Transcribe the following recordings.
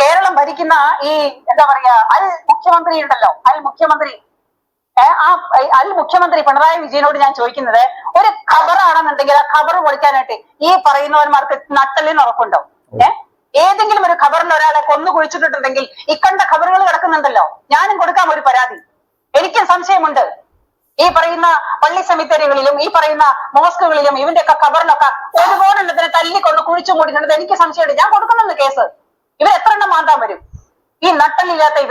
കേരളം ഭരിക്കുന്ന ഈ എന്താ പറയാ അൽ മുഖ്യമന്ത്രി ഉണ്ടല്ലോ അൽ മുഖ്യമന്ത്രി. ആ അൽ മുഖ്യമന്ത്രി പിണറായി വിജയനോട് ഞാൻ ചോദിക്കുന്നത് ഒരു ഖബറാണെന്നുണ്ടെങ്കിൽ ആ ഖബർ പൊളിക്കാനായിട്ട് ഈ പറയുന്നവന്മാർക്ക് നട്ടലിന് ഉറപ്പുണ്ടോ? ഏ ഏതെങ്കിലും ഒരു ഖബറിൽ ഒരാളെ കൊന്നു കുഴിച്ചിട്ടുണ്ടെങ്കിൽ ഇക്കണ്ട ഖബറുകൾ കിടക്കുന്നുണ്ടല്ലോ. ഞാനും കൊടുക്കാം ഒരു പരാതി. എനിക്കും സംശയമുണ്ട്. ഈ പറയുന്ന പള്ളി സെമിത്തേരികളിലും ഈ പറയുന്ന മോസ്കുകളിലും ഇവന്റെ ഒക്കെ ഖബറിലൊക്കെ ഒരുപാട് തല്ലി തല്ലിക്കൊണ്ട് കുഴിച്ചു മൂടിയിട്ടുണ്ട് എനിക്ക് സംശയമുണ്ട്. ഞാൻ കൊടുക്കുന്നുണ്ട് കേസ്. ഇവർ എത്ര എണ്ണം മാന്താൻ വരും? ഈ നട്ടലില്ലാത്ത ഈ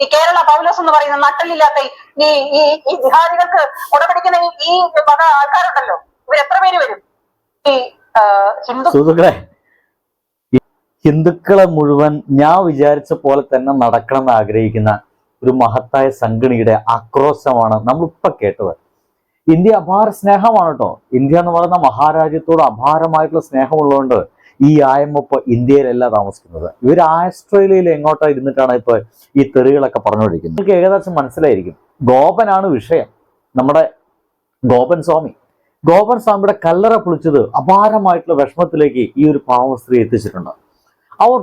ഈ കേരള പൗലോസ് എന്ന് പറയുന്ന നട്ടലില്ലാത്ത ഈ ഈ- ഈ ജിഹാദികൾക്ക് ഉടപിടിക്കുന്ന ഈ- വക ആൾക്കാരുണ്ടല്ലോ. ഇവർ എത്ര പേര് വരും? ഈ ആ, ഹിന്ദു സുഹൃത്തുക്കളെ ഹിന്ദുക്കളെ മുഴുവൻ ഞാൻ വിചാരിച്ച പോലെ തന്നെ നടക്കണം എന്ന് ആഗ്രഹിക്കുന്ന ഒരു മഹത്തായ സംഘടനയുടെ ആക്രോശമാണ് നമ്മളിപ്പൊ കേട്ടത്. ഇന്ത്യ അപാര സ്നേഹമാണ് കേട്ടോ. ഇന്ത്യ എന്ന് പറയുന്ന മഹാരാജ്യത്തോട് അപാരമായിട്ടുള്ള സ്നേഹമുള്ളതുകൊണ്ട് ഈ ആയമ്മപ്പ് ഇന്ത്യയിലല്ല താമസിക്കുന്നത്. ഇവർ ആസ്ട്രേലിയയിൽ എങ്ങോട്ടാ ഇരുന്നിട്ടാണ് ഇപ്പൊ ഈ തെറികളൊക്കെ പറഞ്ഞുകൊണ്ടിരിക്കുന്നത്? നിങ്ങൾക്ക് ഏകദേശം മനസ്സിലായിരിക്കും. ഗോപനാണ് വിഷയം. നമ്മുടെ ഗോപൻ സ്വാമി. ഗോപൻ സ്വാമിയുടെ കല്ലറ പൊളിച്ചത് അപാരമായിട്ടുള്ള വിഷമത്തിലേക്ക് ഈ ഒരു പാവ സ്ത്രീ എത്തിച്ചിട്ടുണ്ട്. അവർ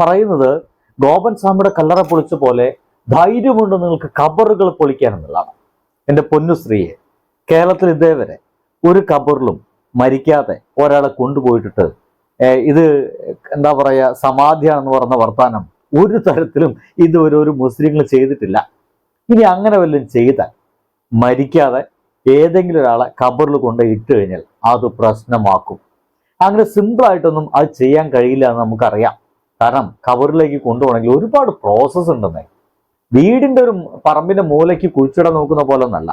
പറയുന്നത് ഗോപൻ സ്വാമിയുടെ കല്ലറ പൊളിച്ച പോലെ ധൈര്യമുണ്ട് നിങ്ങൾക്ക് കബറുകൾ പൊളിക്കാനെന്നുള്ളതാണ്. എന്റെ പൊന്നു സ്ത്രീയെ കേരളത്തിൽ ഇതേവരെ ഒരു കബറിലും മരിക്കാതെ ഒരാളെ കൊണ്ടുപോയിട്ടിട്ട് ഇത് എന്താ പറയുക സമാധിയാണെന്ന് പറഞ്ഞ വർത്താനം ഒരു തരത്തിലും ഇതുവരെ ഒരു മുസ്ലിങ്ങൾ ചെയ്തിട്ടില്ല. ഇനി അങ്ങനെ വല്ലതും ചെയ്താൽ മരിക്കാതെ ഏതെങ്കിലും ഒരാളെ കബറിൽ കൊണ്ട് ഇട്ട് കഴിഞ്ഞാൽ അത് പ്രശ്നമാക്കും. അങ്ങനെ സിമ്പിളായിട്ടൊന്നും അത് ചെയ്യാൻ കഴിയില്ല എന്ന് നമുക്കറിയാം. കാരണം കബറിലേക്ക് കൊണ്ടുപോകണമെങ്കിൽ ഒരുപാട് പ്രോസസ്സ് ഉണ്ടെന്നേ. വീടിന്റെ ഒരു പറമ്പിന്റെ മൂലയ്ക്ക് കുഴിച്ചിടാൻ നോക്കുന്ന പോലെ ഒന്നല്ല.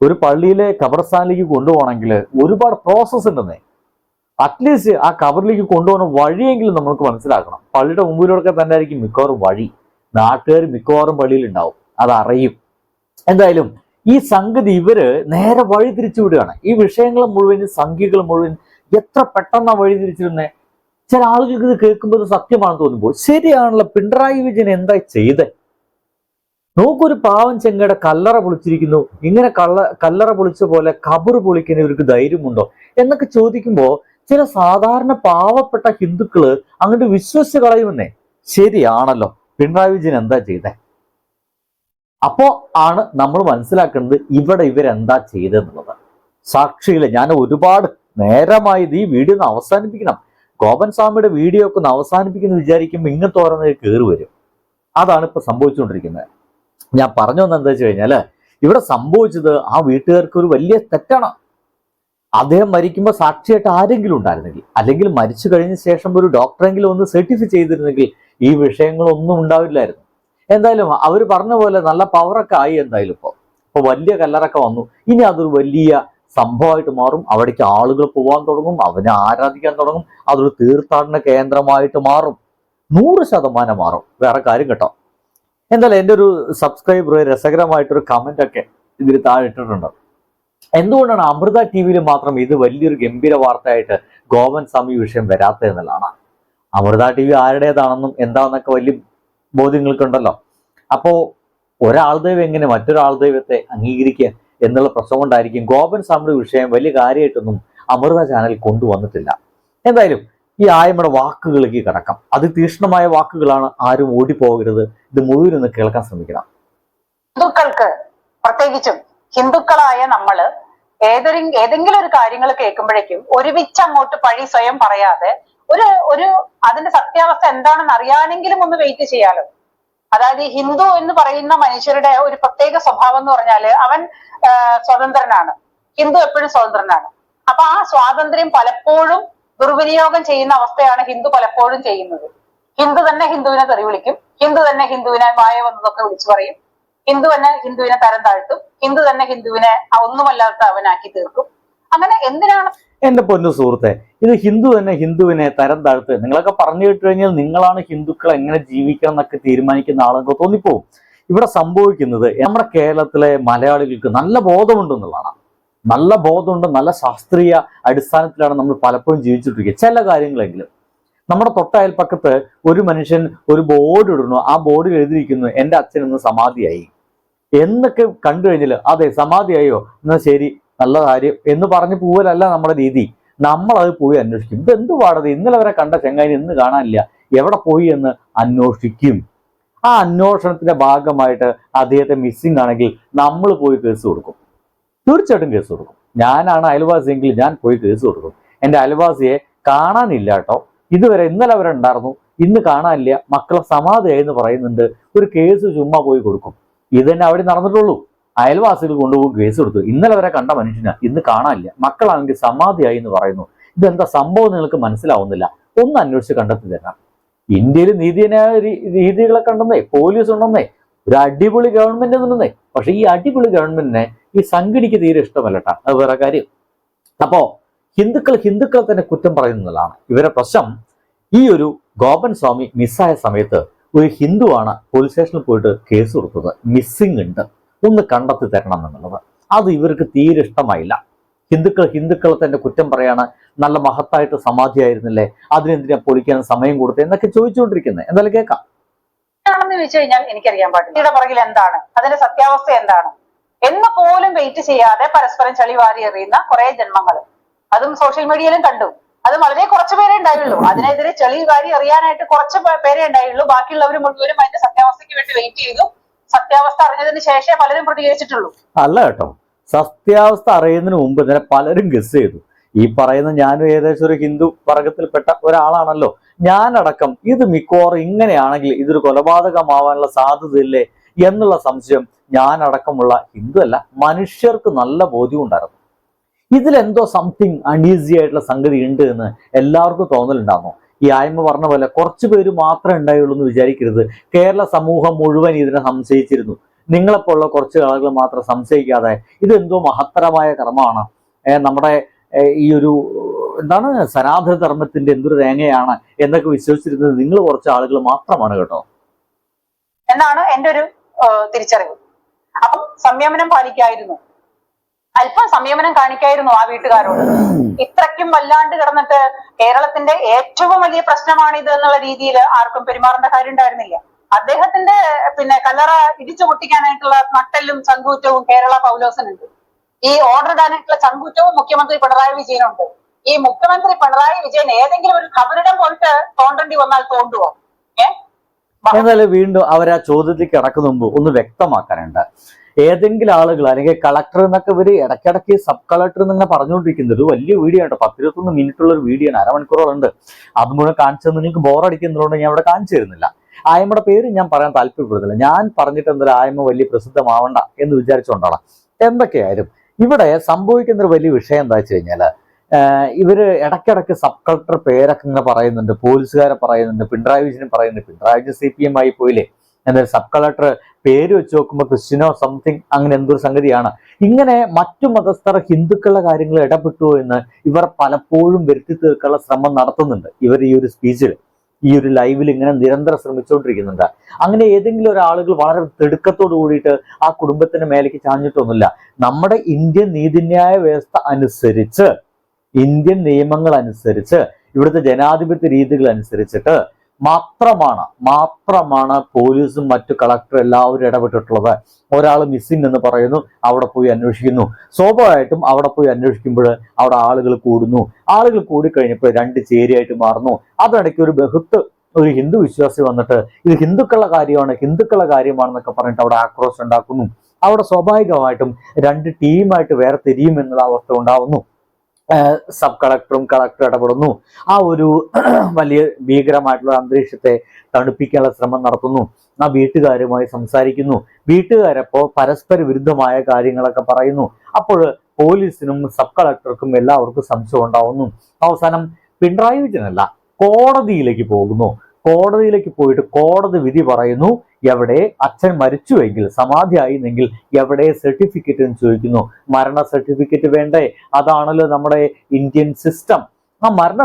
ഒരു പള്ളിയിലെ കബർസ്ഥാനിലേക്ക് കൊണ്ടുപോകണമെങ്കിൽ ഒരുപാട് പ്രോസസ്സ് ഉണ്ടെന്നേ. അറ്റ്ലീസ്റ്റ് ആ കവറിലേക്ക് കൊണ്ടുപോകുന്ന വഴിയെങ്കിലും നമുക്ക് മനസ്സിലാക്കണം. പള്ളിയുടെ മുമ്പിലൂടെ തന്നെ ആയിരിക്കും മിക്കവാറും വഴി. നാട്ടുകാർ മിക്കവാറും പള്ളിയിൽ ഉണ്ടാവും അത് അറിയും എന്തായാലും ഈ സംഗതി ഇവർ നേരെ വഴി തിരിച്ചു വിടുകയാണ്. ഈ വിഷയങ്ങൾ മുഴുവൻ സംഖ്യകൾ മുഴുവൻ എത്ര പെട്ടെന്നാ വഴി തിരിച്ചിരുന്നേ ചില ആളുകൾക്ക് ഇത് കേൾക്കുമ്പോൾ സത്യമാണെന്ന് തോന്നുമ്പോൾ ശരിയാണല്ലോ പിണറായി വിജയൻ എന്താ ചെയ്തേ? നോക്കൊരു പാവം ചെങ്ങയുടെ കല്ലറ പൊളിച്ചിരിക്കുന്നു. ഇങ്ങനെ കള്ള കല്ലറ പൊളിച്ച പോലെ കബറ് പൊളിക്കാൻ ഇവർക്ക് ധൈര്യമുണ്ടോ? എന്നൊക്കെ ചോദിക്കുമ്പോൾ ചില സാധാരണ പാവപ്പെട്ട ഹിന്ദുക്കൾ അങ്ങോട്ട് വിശ്വസിച്ച് കളയുമെന്നേ. ശരിയാണല്ലോ. പിണറായി വിജയൻ എന്താ ചെയ്തേ? അപ്പോ ആണ് നമ്മൾ മനസ്സിലാക്കുന്നത് ഇവിടെ ഇവരെന്താ ചെയ്തെന്നുള്ളത് സാക്ഷിയിൽ ഞാൻ ഒരുപാട് നേരമായി ഈ വീഡിയോ ഒന്ന് അവസാനിപ്പിക്കണം. ഗോപൻ സ്വാമിയുടെ വീഡിയോ ഒക്കെ ഒന്ന് അവസാനിപ്പിക്കുന്നു വിചാരിക്കുമ്പോൾ ഇങ്ങനത്തെ ഓരോന്ന് കയറി വരും. അതാണ് ഇപ്പൊ സംഭവിച്ചുകൊണ്ടിരിക്കുന്നത്. ഞാൻ പറഞ്ഞു വന്നത് എന്താ വെച്ച് കഴിഞ്ഞാൽ ഇവിടെ സംഭവിച്ചത് ആ വീട്ടുകാർക്ക് ഒരു വലിയ തെറ്റാണ്. അദ്ദേഹം മരിക്കുമ്പോൾ സാക്ഷിയായിട്ട് ആരെങ്കിലും ഉണ്ടായിരുന്നെങ്കിൽ അല്ലെങ്കിൽ മരിച്ചു കഴിഞ്ഞ ശേഷം ഒരു ഡോക്ടറെങ്കിലും ഒന്ന് സർട്ടിഫൈ ചെയ്തിരുന്നെങ്കിൽ ഈ വിഷയങ്ങളൊന്നും ഉണ്ടാവില്ലായിരുന്നു. എന്തായാലും അവർ പറഞ്ഞ പോലെ നല്ല പവറൊക്കെ ആയി എന്തായാലും ഇപ്പോൾ ഇപ്പോൾ വലിയ കല്ലറൊക്കെ വന്നു. ഇനി അതൊരു വലിയ സംഭവമായിട്ട് മാറും. അവിടേക്ക് ആളുകൾ പോകാൻ തുടങ്ങും. അവനെ ആരാധിക്കാൻ തുടങ്ങും. അതൊരു തീർത്ഥാടന കേന്ദ്രമായിട്ട് മാറും. നൂറ് ശതമാനം മാറും. വേറെ കാര്യം കേട്ടോ. എന്തായാലും എന്റെ ഒരു സബ്സ്ക്രൈബർ രസകരമായിട്ടൊരു കമന്റ് ഒക്കെ ഇതിൽ താഴെ ഇട്ടിട്ടുണ്ട്. എന്തുകൊണ്ടാണ് അമൃത ടി വിയിൽ മാത്രം ഇത് വലിയൊരു ഗംഭീര വാർത്തയായിട്ട് ഗോവൻ സ്വാമി വിഷയം വരാത്തത് എന്നുള്ളതാണ്? അമൃത ടി വി ആരുടേതാണെന്നും എന്താണെന്നൊക്കെ വലിയ ബോധ്യങ്ങൾക്കുണ്ടല്ലോ. അപ്പോ ഒരാൾ ദൈവം എങ്ങനെ മറ്റൊരാൾ ദൈവത്തെ അംഗീകരിക്കുക എന്നുള്ള പ്രശ്നം കൊണ്ടായിരിക്കും ഗോപൻ സ്വാമിയുടെ വിഷയം വലിയ കാര്യമായിട്ടൊന്നും അമൃത ചാനൽ കൊണ്ടുവന്നിട്ടില്ല. എന്തായാലും ഈ ആയമ്മയുടെ വാക്കുകളിലേക്ക് കിടക്കാം. അതിതീക്ഷ്ണമായ വാക്കുകളാണ് ആരും ഓടിപ്പോകരുത്. ഇത് മുഴുവൻ ഒന്ന് കേൾക്കാൻ ശ്രമിക്കണം. പ്രത്യേകിച്ചും ഹിന്ദുക്കളായ നമ്മൾ ഏതൊരു ഏതെങ്കിലും ഒരു കാര്യങ്ങൾ കേൾക്കുമ്പോഴേക്കും ഒരുമിച്ച് അങ്ങോട്ട് പഴി സ്വയം പറയാതെ ഒരു ഒരു അതിന്റെ സത്യാവസ്ഥ എന്താണെന്ന് അറിയാനെങ്കിലും ഒന്ന് വെയിറ്റ് ചെയ്യാലോ. അതായത് ഈ ഹിന്ദു എന്ന് പറയുന്ന മനുഷ്യരുടെ ഒരു പ്രത്യേക സ്വഭാവം എന്ന് പറഞ്ഞാൽ അവൻ സ്വതന്ത്രനാണ്. ഹിന്ദു എപ്പോഴും സ്വതന്ത്രനാണ്. അപ്പൊ ആ സ്വാതന്ത്ര്യം പലപ്പോഴും ദുർവിനിയോഗം ചെയ്യുന്ന അവസ്ഥയാണ് ഹിന്ദു പലപ്പോഴും ചെയ്യുന്നത്. ഹിന്ദു തന്നെ ഹിന്ദുവിനെ തെറി വിളിക്കും ഹിന്ദു തന്നെ ഹിന്ദുവിനെ വായ വന്നതൊക്കെ വിളിച്ചു പറയും. ഹിന്ദു തന്നെ ഹിന്ദുവിനെ തരം താഴ്ത്തും. ഹിന്ദു തന്നെ ഹിന്ദുവിനെ ഒന്നുമല്ലാത്ത അവനാക്കി തീർക്കും. അങ്ങനെ എന്തിനാണ്? എന്റെ പൊന്നു സുഹൃത്തെ ഇത് ഹിന്ദു തന്നെ ഹിന്ദുവിനെ തരം താഴ്ത്തുക. നിങ്ങളൊക്കെ പറഞ്ഞു കേട്ട് കഴിഞ്ഞാൽ നിങ്ങളാണ് ഹിന്ദുക്കൾ എങ്ങനെ ജീവിക്കണം എന്നൊക്കെ തീരുമാനിക്കുന്ന ആളെന്നൊക്കെ തോന്നിപ്പോവും. ഇവിടെ സംഭവിക്കുന്നത് നമ്മുടെ കേരളത്തിലെ മലയാളികൾക്ക് നല്ല ബോധമുണ്ട് എന്നുള്ളതാണ്. നല്ല ബോധമുണ്ട് നല്ല ശാസ്ത്രീയ അടിസ്ഥാനത്തിലാണ് നമ്മൾ പലപ്പോഴും ജീവിച്ചിട്ടിരിക്കുക. ചില കാര്യങ്ങളെങ്കിലും. നമ്മുടെ തൊട്ടയൽപ്പക്കത്ത് ഒരു മനുഷ്യൻ ഒരു ബോർഡ് ഇടുന്നു. ആ ബോർഡിൽ എഴുതിയിരിക്കുന്നു എന്റെ അച്ഛൻ ഇന്ന് സമാധിയായി. എന്നൊക്കെ കണ്ടു കഴിഞ്ഞാൽ അതെ സമാധിയായോ എന്നാൽ ശരി നല്ല കാര്യം. എന്ന് പറഞ്ഞ് പോവലല്ല നമ്മുടെ രീതി. നമ്മളത് പോയി അന്വേഷിക്കും. ഇത് എന്ത് പാടത് ഇന്നലെ വരെ കണ്ട ചെങ്ങായി ഇന്ന് കാണാനില്ല. എവിടെ പോയി എന്ന് അന്വേഷിക്കും. ആ അന്വേഷണത്തിന്റെ ഭാഗമായിട്ട് അദ്ദേഹത്തെ മിസ്സിംഗ് ആണെങ്കിൽ നമ്മൾ പോയി കേസ് കൊടുക്കും. തീർച്ചയായിട്ടും കേസ് കൊടുക്കും. ഞാനാണ് അയൽവാസിയെങ്കിൽ ഞാൻ പോയി കേസ് കൊടുക്കും. എന്റെ അയൽവാസിയെ കാണാനില്ല കേട്ടോ. ഇതുവരെ ഇന്നലെ വരെ ഉണ്ടായിരുന്നു. ഇന്ന് കാണാനില്ല. മക്കളെ സമാധിയായി എന്ന് പറയുന്നുണ്ട്. ഒരു കേസ് ചുമ്മാ പോയി കൊടുക്കും. ഇത് തന്നെ അവിടെ നടന്നിട്ടുള്ളൂ. അയൽവാസികൾ കൊണ്ടുപോകും കേസ് കൊടുത്തു. ഇന്നലെ വരെ കണ്ട മനുഷ്യന് ഇന്ന് കാണാനില്ല. മക്കളാണെങ്കിൽ സമാധിയായി എന്ന് പറയുന്നു. ഇതെന്താ സംഭവം നിങ്ങൾക്ക് മനസ്സിലാവുന്നില്ല. ഒന്ന് അന്വേഷിച്ച് കണ്ടെത്തി തരാം ഇന്ത്യയിൽ നീതിന്യായ രീതികളെ ഉണ്ടെന്നേ പോലീസ് ഉണ്ടെന്നേ ഒരു അടിപൊളി ഗവൺമെന്റ് എന്നുണ്ടെന്നേ പക്ഷെ ഈ അടിപൊളി ഗവൺമെന്റിനെ ഈ സംഘടിക്ക് തീരെ ഇഷ്ടമല്ലട്ടാ. അത് വേറെ കാര്യം. അപ്പോ ഹിന്ദുക്കൾ ഹിന്ദുക്കളെ തന്നെ കുറ്റം പറയുന്നതാണ്. ഇവരെ പ്രശ്നം ഈ ഒരു ഗോപൻ സ്വാമി മിസ്സായ സമയത്ത് ഒരു ഹിന്ദുവാണ് പോലീസ് സ്റ്റേഷനിൽ പോയിട്ട് കേസ് കൊടുത്തത്. മിസ്സിംഗ് ഉണ്ട്. ഒന്ന് കണ്ടെത്തി തരണം എന്നുള്ളത്. അത് ഇവർക്ക് തീരെ ഇഷ്ടമായില്ല. ഹിന്ദുക്കൾ ഹിന്ദുക്കളെ തന്നെ കുറ്റം പറയാണ്. നല്ല മഹത്തായിട്ട് സമാധിയായിരുന്നില്ലേ? അതിനെന്തിനാ പൊളിക്കാൻ സമയം കൊടുത്തത് എന്നൊക്കെ ചോദിച്ചുകൊണ്ടിരിക്കുന്നത്. എന്തായാലും കേൾക്കാം. എനിക്കറിയാൻ എന്താണ്? അതിന്റെ സത്യാവസ്ഥ എന്താണ്? എന്ന് പോലും വെയിറ്റ് ചെയ്യാതെ പരസ്പരം ചളി വാരി എറിയുന്ന കുറെ ജന്മങ്ങൾ. അതും സോഷ്യൽ മീഡിയയിലും കണ്ടു. അത് വളരെ കുറച്ച് പേരെ ഉണ്ടായുള്ളൂ അതിനെതിരെ ചെളി കാര്യം അറിയാനായിട്ട് കുറച്ച് പേരെ ഉണ്ടായുള്ളൂ ബാക്കിയുള്ളവർ മുഴുവനും അതിന്റെ സത്യാവസ്ഥയ്ക്ക് വേണ്ടി വെയിറ്റ് ചെയ്തു. സത്യാവസ്ഥ അറിഞ്ഞതിന് ശേഷമേ പലരും പ്രതികരിച്ചിട്ടുള്ളൂ. അല്ല കേട്ടോ. സത്യാവസ്ഥ അറിയുന്നതിന് മുമ്പ് തന്നെ പലരും ഗസ് ചെയ്തു. ഈ പറയുന്ന ഞാനും ഏകദേശം ഒരു ഹിന്ദു വർഗത്തിൽപ്പെട്ട ഒരാളാണല്ലോ. ഞാനടക്കം ഇത് മിക്കവാറും ഇങ്ങനെയാണെങ്കിൽ ഇതൊരു കൊലപാതകമാവാനുള്ള സാധ്യതയില്ലേ എന്നുള്ള സംശയം ഞാനടക്കമുള്ള ഹിന്ദു അല്ല മനുഷ്യർക്ക് നല്ല ബോധ്യം ഉണ്ടായിരുന്നു. ഇതിലെന്തോ സംതിങ് അൺഈസി ആയിട്ടുള്ള സംഗതി ഉണ്ട് എന്ന് എല്ലാവർക്കും തോന്നലുണ്ടാകുന്നു. ഈ ആയ്മ പറഞ്ഞ പോലെ കുറച്ച് പേര് മാത്രമേ ഉണ്ടായുള്ളൂ എന്ന് വിചാരിക്കരുത്. കേരള സമൂഹം മുഴുവൻ ഇതിനെ സംശയിച്ചിരുന്നു. നിങ്ങളെപ്പോലുള്ള കുറച്ച് ആളുകൾ മാത്രം സംശയിക്കാതെ ഇതെന്തോ മഹത്തരമായ കർമ്മമാണ്. നമ്മുടെ ഈ ഒരു എന്താണ് സനാതന ധർമ്മത്തിന്റെ എന്തൊരു തേങ്ങയാണ് എന്നൊക്കെ വിശ്വസിച്ചിരുന്നത് നിങ്ങൾ കുറച്ച് ആളുകൾ മാത്രമാണ് കേട്ടോ. എന്നാണ് എന്റെ ഒരു തിരിച്ചറിവ്. അപ്പം സംയമനം പാലിക്കായിരുന്നു. അല്പം സംയമനം കാണിക്കായിരുന്നു ആ വീട്ടുകാരോട്. ഇത്രയ്ക്കും വല്ലാണ്ട് കിടന്നിട്ട് കേരളത്തിന്റെ ഏറ്റവും വലിയ പ്രശ്നമാണിത് എന്നുള്ള രീതിയിൽ ആർക്കും പെരുമാറേണ്ട കാര്യം ഉണ്ടായിരുന്നില്ല. അദ്ദേഹത്തിന്റെ പിന്നെ കല്ലറ ഇടിച്ചു പൊട്ടിക്കാനായിട്ടുള്ള നട്ടലും ചങ്കൂറ്റവും കേരള പൗലോസനുണ്ട്. ഈ ഓർഡർ ഇടാനായിട്ടുള്ള ചങ്കൂറ്റവും മുഖ്യമന്ത്രി പിണറായി വിജയനുണ്ട്. ഈ മുഖ്യമന്ത്രി പിണറായി വിജയൻ ഏതെങ്കിലും ഒരു കബറിടം പോയിട്ട് തോണ്ടേണ്ടി വന്നാൽ തോണ്ടുവോ? ഏ? എന്നാലും വീണ്ടും അവർ ആ ചോദ്യത്തിൽ കിടക്കുന്ന മുമ്പ് ഒന്ന് വ്യക്തമാക്കാനുണ്ട്. ഏതെങ്കിലും ആളുകൾ അല്ലെങ്കിൽ കളക്ടർ എന്നൊക്കെ ഇവർ ഇടയ്ക്കിടയ്ക്ക് സബ് കളക്ടർ എന്നിങ്ങനെ പറഞ്ഞുകൊണ്ടിരിക്കുന്നത്. വലിയ വീഡിയോ ആണ് പത്തിരുപത്തൊന്ന് മിനിറ്റ് ഉള്ള ഒരു വീഡിയോ ആണ്. അരമണിക്കൂറോളം ഉണ്ട്. അത് മുഴുവൻ കാണിച്ചത് നിങ്ങൾക്ക് ബോറടിക്കുന്നതുകൊണ്ട് ഞാൻ അവിടെ കാണിച്ചു തരുന്നില്ല. ആയമ്മയുടെ പേര് ഞാൻ പറയാൻ താല്പര്യപ്പെടുന്നില്ല. ഞാൻ പറഞ്ഞിട്ട് എന്തൊരു ആയമ്മ വലിയ പ്രസിദ്ധമാവണ്ട എന്ന് വിചാരിച്ചുകൊണ്ടാണ്. എന്തൊക്കെയായാലും ഇവിടെ സംഭവിക്കുന്ന ഒരു വലിയ വിഷയം എന്താ വെച്ച് കഴിഞ്ഞാൽ ഇവർ ഇടയ്ക്കിടയ്ക്ക് സബ് കളക്ടർ പേരൊക്കെ ഇങ്ങനെ പറയുന്നുണ്ട്. പോലീസുകാരെ പറയുന്നുണ്ട്. പിണറായി വിജയനും പറയുന്നുണ്ട്. Pinarayi Vijayan C P M ആയി പോയില്ലേ? എന്നാലും സബ് കളക്ടർ പേര് വെച്ച് നോക്കുമ്പോൾ ക്രിസ്ത്യനോ സംതിങ് അങ്ങനെ എന്തൊരു സംഗതിയാണ്. ഇങ്ങനെ മറ്റു മതസ്ഥർ ഹിന്ദുക്കളുടെ കാര്യങ്ങൾ ഇടപെട്ടു എന്ന് ഇവർ പലപ്പോഴും വരുത്തി തീർക്കാനുള്ള ശ്രമം നടത്തുന്നുണ്ട്. ഇവർ ഈ ഒരു സ്പീച്ചിൽ ഈ ഒരു ലൈവിൽ ഇങ്ങനെ നിരന്തരം ശ്രമിച്ചുകൊണ്ടിരിക്കുന്നുണ്ട്. അങ്ങനെ ഏതെങ്കിലും ഒരാളുകൾ വളരെ തിടുക്കത്തോട് കൂടിയിട്ട് ആ കുടുംബത്തിന് മേലേക്ക് ചാഞ്ഞിട്ടൊന്നുമില്ല. നമ്മുടെ ഇന്ത്യൻ നീതിന്യായ വ്യവസ്ഥ അനുസരിച്ച് ഇന്ത്യൻ നിയമങ്ങൾ അനുസരിച്ച് ഇവിടുത്തെ ജനാധിപത്യ രീതികൾ അനുസരിച്ചിട്ട് മാത്രമാണ് മാത്രമാണ് പോലീസും മറ്റു കളക്ടർ എല്ലാവരും ഇടപെട്ടിട്ടുള്ളത്. ഒരാൾ മിസ്സിംഗ് എന്ന് പറയുന്നു അവിടെ പോയി അന്വേഷിക്കുന്നു. സ്വാഭാവികമായിട്ടും അവിടെ പോയി അന്വേഷിക്കുമ്പോൾ അവിടെ ആളുകൾ കൂടുന്നു. ആളുകൾ കൂടിക്കഴിഞ്ഞപ്പോൾ രണ്ട് ചേരിയായിട്ട് മാറുന്നു. അതിനിടയ്ക്ക് ഒരു ബഹുത്ത് ഒരു ഹിന്ദു വിശ്വാസി വന്നിട്ട് ഇത് ഹിന്ദുക്കളുടെ കാര്യമാണ് ഹിന്ദുക്കളുടെ കാര്യമാണെന്നൊക്കെ പറഞ്ഞിട്ട് അവിടെ ആക്രോശം ഉണ്ടാക്കുന്നു. അവിടെ സ്വാഭാവികമായിട്ടും രണ്ട് ടീമായിട്ട് വേറെ തിരിയും എന്നുള്ള അവസ്ഥ ഉണ്ടാവുന്നു. സബ് കളക്ടറും കളക്ടറും ഇടപെടുന്നു. ആ ഒരു വലിയ ഭീകരമായിട്ടുള്ള അന്തരീക്ഷത്തെ തണുപ്പിക്കാനുള്ള ശ്രമം നടത്തുന്നു. ആ വീട്ടുകാരുമായി സംസാരിക്കുന്നു. വീട്ടുകാരപ്പോ പരസ്പര വിരുദ്ധമായ കാര്യങ്ങളൊക്കെ പറയുന്നു. അപ്പോൾ പോലീസിനും സബ് കളക്ടർക്കും എല്ലാവർക്കും സംശയം ഉണ്ടാവുന്നു. അവസാനം പിണറായി വിജയനല്ല കോടതിയിലേക്ക് പോകുന്നു. കോടതിയിലേക്ക് പോയിട്ട് കോടതി വിധി പറയുന്നു എവിടെ അച്ഛൻ മരിച്ചുവെങ്കിൽ സമാധിയായിരുന്നെങ്കിൽ എവിടെ സർട്ടിഫിക്കറ്റ് എന്ന് ചോദിക്കുന്നു. മരണ സർട്ടിഫിക്കറ്റ് വേണ്ടേ? അതാണല്ലോ നമ്മുടെ ഇന്ത്യൻ സിസ്റ്റം ആ മരണ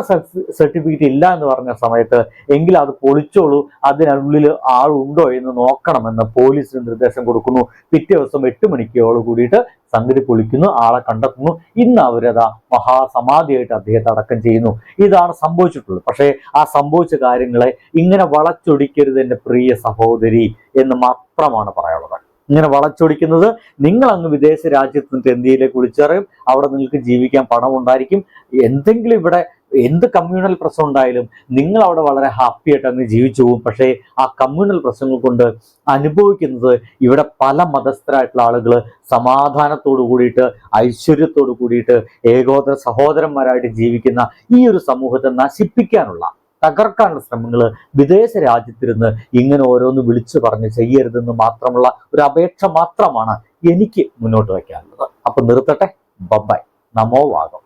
സർട്ടിഫിക്കറ്റ് ഇല്ല എന്ന് പറഞ്ഞ സമയത്ത് എങ്കിൽ അത് പൊളിച്ചോളൂ അതിനുള്ളിൽ ആളുണ്ടോ എന്ന് നോക്കണമെന്ന് പോലീസിന് നിർദ്ദേശം കൊടുക്കുന്നു. പിറ്റേ ദിവസം എട്ട് മണിക്കോട് കൂടിയിട്ട് സംഗതി പൊളിക്കുന്നു ആളെ കണ്ടെത്തുന്നു. ഇന്ന് അവരതാ മഹാസമാധിയായിട്ട് അദ്ദേഹത്തെ അടക്കം ചെയ്യുന്നു. ഇതാണ് സംഭവിച്ചിട്ടുള്ളത്. പക്ഷേ ആ സംഭവിച്ച കാര്യങ്ങളെ ഇങ്ങനെ വളച്ചൊടിക്കരുത് എന്റെ പ്രിയ സഹോദരി എന്ന് മാത്രമാണ് പറയാനുള്ളത്. ഇങ്ങനെ വളച്ചൊടിക്കുന്നത് നിങ്ങൾ അങ്ങ് വിദേശ രാജ്യത്ത് നിന്നിട്ട് ഇന്ത്യയിലേക്ക് വിളിച്ചറിയും അവിടെ നിങ്ങൾക്ക് ജീവിക്കാൻ പണം ഉണ്ടായിരിക്കും. എന്തെങ്കിലും ഇവിടെ എന്ത് കമ്മ്യൂണൽ പ്രശ്നം ഉണ്ടായാലും നിങ്ങൾ അവിടെ വളരെ ഹാപ്പി ആയിട്ട് അങ്ങ് ജീവിച്ചു പോകും. പക്ഷേ ആ കമ്മ്യൂണൽ പ്രശ്നങ്ങൾ കൊണ്ട് അനുഭവിക്കുന്നത് ഇവിടെ പല മതസ്ഥരായിട്ടുള്ള ആളുകൾ സമാധാനത്തോടു കൂടിയിട്ട് ഐശ്വര്യത്തോടു കൂടിയിട്ട് ഏകോദര സഹോദരന്മാരായിട്ട് ജീവിക്കുന്ന ഈ ഒരു സമൂഹത്തെ നശിപ്പിക്കാനുള്ള തകർക്കാനുള്ള ശ്രമങ്ങൾ വിദേശ രാജ്യത്തിരുന്ന് ഇങ്ങനെ ഓരോന്ന് വിളിച്ചു പറഞ്ഞ് ചെയ്യരുതെന്ന് മാത്രമുള്ള ഒരു അപേക്ഷ മാത്രമാണ് എനിക്ക് മുന്നോട്ട് വയ്ക്കാനുള്ളത്. അപ്പൊ നിർത്തട്ടെ. ബബായ് നമോ വാഗം.